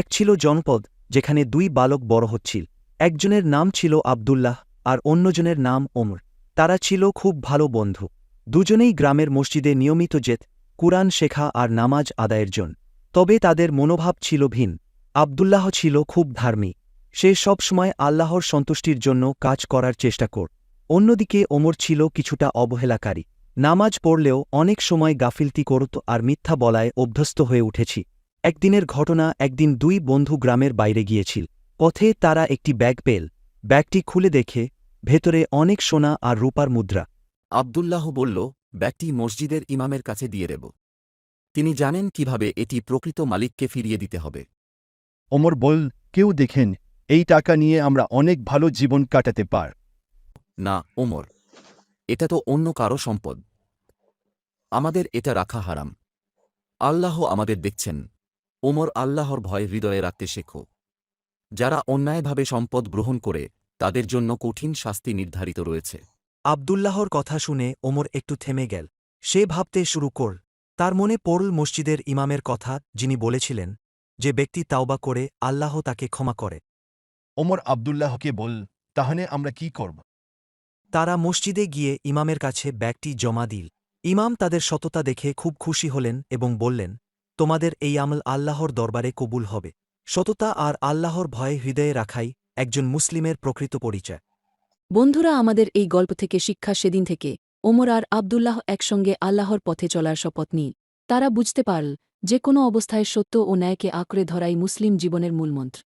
এক ছিল জনপদ, যেখানে দুই বালক বড় হচ্ছিল। একজনের নাম ছিল আবদুল্লাহ আর অন্যজনের নাম ওমর। তারা ছিল খুব ভালো বন্ধু। দুজনেই গ্রামের মসজিদে নিয়মিত যেত কুরআন শেখা আর নামাজ আদায়ের জন তবে তাদের মনোভাব ছিল ভিন আবদুল্লাহ ছিল খুব ধার্মিক। সে সবসময় আল্লাহর সন্তুষ্টির জন্য কাজ করার চেষ্টা কর অন্যদিকে ওমর ছিল কিছুটা অবহেলাকারী। নামাজ পড়লেও অনেক সময় গাফিলতি করত আর মিথ্যা বলায় অভ্যস্ত হয়ে উঠেছি। একদিনের ঘটনা একদিন দুই বন্ধু গ্রামের বাইরে গিয়েছিল। পথে তারা একটি ব্যাগ পেল। ব্যাগটি খুলে দেখে ভেতরে অনেক সোনা আর রূপার মুদ্রা। আবদুল্লাহ বলল ব্যাগটি মসজিদের ইমামের কাছে দিয়ে দেব। তিনি জানেন কীভাবে এটি প্রকৃত মালিককে ফিরিয়ে দিতে হবে। ওমর বল কেউ দেখেন এই টাকা নিয়ে আমরা অনেক ভালো জীবন কাটাতে পার। না ওমর এটা তো অন্য কারও সম্পদ। আমাদের এটা রাখা হারাম। আল্লাহ আমাদের দেখছেন। ওমর আল্লাহর ভয় হৃদয়ে রাখতে শেখো। যারা অন্যায়ভাবে সম্পদ গ্রহণ করে তাদের জন্য কঠিন শাস্তি নির্ধারিত রয়েছে। আবদুল্লাহর কথা শুনে ওমর একটু থেমে গেল। সে ভাবতে শুরু কর তার মনে পড়ল মসজিদের ইমামের কথা যিনি বলেছিলেন যে ব্যক্তি তাওবা করে আল্লাহ তাকে ক্ষমা করে। ওমর আবদুল্লাহকে বল তাহলে আমরা কি করব? তারা মসজিদে গিয়ে ইমামের কাছে ব্যাগটি জমা দিল। ইমাম তাদের সততা দেখে খুব খুশি হলেন এবং বললেন তোমাদের এই আমল আল্লাহর দরবারে কবুল হবে। সততা আর আল্লাহর ভয়ে হৃদয়ে রাখাই একজন মুসলিমের প্রকৃত পরিচয়। বন্ধুরা, আমাদের এই গল্প থেকে শিক্ষা সেদিন থেকে। ওমর আর আবদুল্লাহ একসঙ্গে আল্লাহর পথে চলার শপথ নিল তারা বুঝতে পারল যে কোনো অবস্থায় সত্য ও ন্যায়কে আঁকড়ে ধরাই মুসলিম জীবনের মূলমন্ত্র।